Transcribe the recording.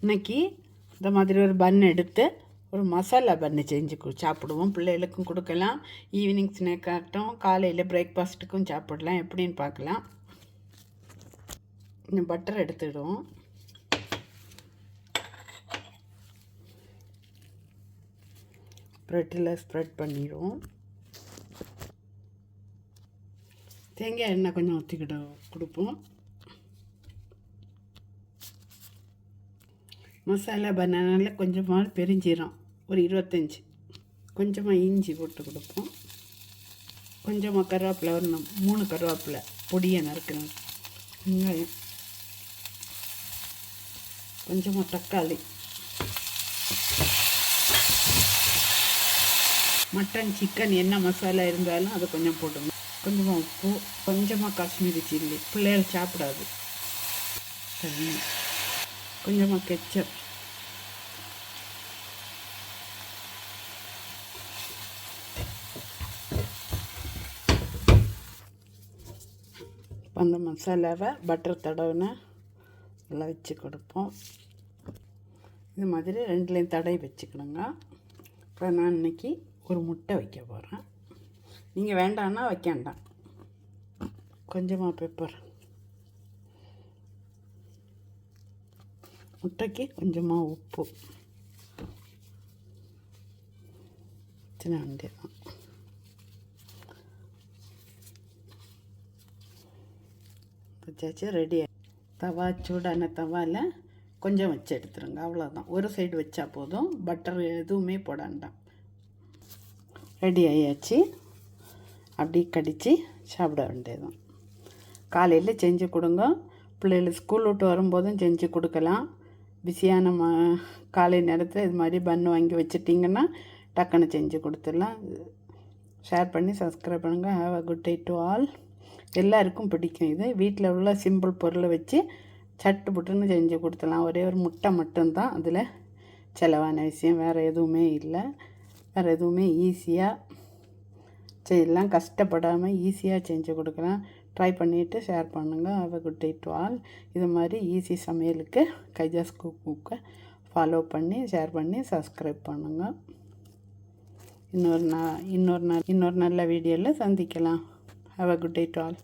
இன்னைக்கு இந்த மாதிரி ஒரு பன் எடுத்து ஒரு மசாலா பன்னு செஞ்சு சாப்பிடுவோம். பிள்ளைகளுக்கும் கொடுக்கலாம். ஈவினிங் ஸ்நாக் ஆகட்டும் காலையில் பிரேக்ஃபாஸ்ட்டுக்கும் சாப்பிடலாம். எப்படின்னு பார்க்கலாம். இன்னும் பட்டர் எடுத்துடுவோம். ப்ரெட்டில் ஸ்ப்ரெட் பண்ணிடுவோம். தேங்காய் எண்ணெய் கொஞ்சம் ஊற்றிக்கிட்டு கொடுப்போம். மசாலா பனானாவில் கொஞ்சமாக பெருஞ்சீரம் ஒரு இருபத்தஞ்சி. கொஞ்சமாக இஞ்சி போட்டு கொடுப்போம். கொஞ்சமாக கருவேப்பிலை ஒரு நம்- மூணு கருவேப்பிலை பொடியை நறுக்கணும். வெங்காயம். கொஞ்சமாக தக்காளி. மட்டன் சிக்கன் என்ன மசாலா இருந்தாலும் அதை கொஞ்சம் போட்டுங்க கொஞ்சமாக உப்பு கொஞ்சமாக காஷ்மீரி சில்லி. பிள்ளைகள் சாப்பிடாது. சரி கொஞ்சமாக கெச்சப் இப்போ அந்த மசாலாவை பட்டர் தடவுன்னு நல்லா வச்சு கொடுப்போம். இது மாதிரி ரெண்டுலேயும் தடவி வச்சுக்கணுங்க. இப்போ நான் இன்றைக்கி ஒரு முட்டை வைக்க போகிறேன் நீங்கள் வேண்டான்னா வைக்க வேண்டாம். கொஞ்சமாக பெப்பர் முட்டைக்கு கொஞ்சமாக உப்பு. சின்ன வேண்டியதான் வச்சாச்சு ரெடி தவா சூடான தவாவில் கொஞ்சம் வச்சு எடுத்துருங்க அவ்வளோதான் ஒரு சைடு வச்சா போதும். பட்டர் எதுவுமே போட வேண்டாம். ரெடி ஆயாச்சு. அப்படி கடித்து சாப்பிட வேண்டியதுதான். காலையில் செஞ்சு கொடுங்க. பிள்ளைகள் ஸ்கூல் விட்டு வரும்போதும் செஞ்சு கொடுக்கலாம். பிஸியான ம காலை நேரத்தில் இது மாதிரி பன் வாங்கி வச்சிட்டிங்கன்னா டக்குன்னு செஞ்சு கொடுத்துடலாம். ஷேர் பண்ணி சப்ஸ்கிரைப் பண்ணுங்கள் have a good day to all எல்லாருக்கும் பிடிக்கும் இது. வீட்டில் உள்ள சிம்பிள் பொருளை வச்சு சட்டு புட்டுன்னு செஞ்சு கொடுத்துடலாம். ஒரே ஒரு முட்டை மட்டும்தான் அதில் செலவான விஷயம். வேறு எதுவுமே இல்லை. வேறு எதுவுமே ஈஸியாக செய்யலாம். கஷ்டப்படாமல் ஈஸியாக செஞ்சு கொடுக்கலாம். ட்ரை பண்ணிவிட்டு ஷேர் பண்ணுங்கள் have a good day to all இது மாதிரி ஈஸி சமையலுக்கு கைஜாஸ் குக்கை ஃபாலோ பண்ணி ஷேர் பண்ணி சப்ஸ்கிரைப் பண்ணுங்கள் இன்னொரு நா இன்னொரு நாள் இன்னொரு நல்ல வீடியோவில் சந்திக்கலாம். Have a good day to all